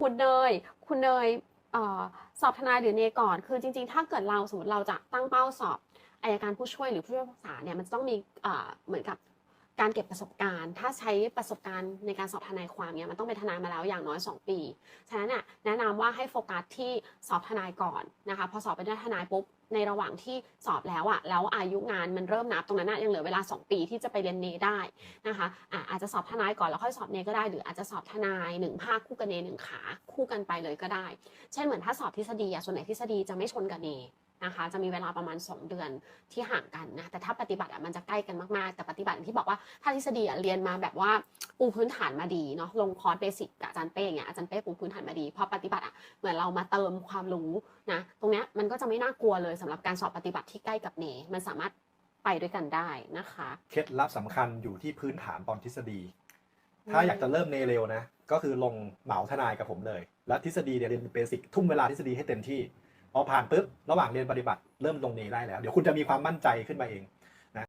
คุณเนยคุณเนยเออสอบทนายหรือเนก่อน คือจริงๆ ถ้าเกิดเราสมมติเราจะตั้งเป้าสอบอายการผู้ช่วยหรือผู้พิพากษาเนี่ยมันจะต้องมีเหมือนกับ การเก็บประสบการณ์ ถ้าใช้ประสบการณ์ในการสอบทนายความเนี่ยมันต้องเป็นทนายมาแล้วอย่างน้อย 2 ปี ฉะนั้นน่ะแนะนำว่าให้โฟกัสที่สอบทนายก่อนนะคะ พอสอบเป็นทนายปุ๊บในระหว่างที่สอบแล้วอะแล้วอายุงานมันเริ่มนับตรงนั้นน่ะยังเหลือเวลา 2 ปีที่จะไปเรียนเนได้นะคะอะอาจจะสอบทนายก่อนแล้วค่อยสอบเนก็ได้ หรืออาจจะสอบทนายหนึ่งภาคคู่กับเนหนึ่งขาคู่กันไปเลยก็ได้ เช่นเหมือนถ้าสอบทฤษฎีอะส่วนไหนทฤษฎีจะไม่ชนกับเน นะคะ จะมีเวลาประมาณ 2 เดือนที่ห่างกันนะ แต่ถ้าปฏิบัติอะมันจะใกล้กันมากๆ แต่ปฏิบัติอย่างที่บอกว่าถ้าทฤษฎีอะเรียนมาแบบว่าปูพื้นฐานมาดีเนาะลงคอร์สเบสิกกับอาจารย์เป้อย่างเงี้ยอาจารย์เป้ปูพื้นฐานมาดีพอปฏิบัติอะเหมือนเรามาเติมความรู้นะตรงเนี้ยมันก็จะไม่น่ากลัวเลยสำหรับการสอบปฏิบัติที่ใกล้กับเนมันสามารถไปด้วยกันได้นะคะ เคล็ดลับสำคัญอยู่ที่พื้นฐานตอนทฤษฎี ถ้าอยากจะเริ่มเนเร็วนะ ก็คือลงเหมาทนายกับผมเลย แล้วทฤษฎีเนี่ยเรียนเบสิกทุ่มเวลาทฤษฎีให้เต็มที่ พอผ่านปุ๊บระหว่างเรียนปฏิบัติเริ่มลงเนได้แล้ว เดี๋ยวคุณจะมีความมั่นใจขึ้นมาเอง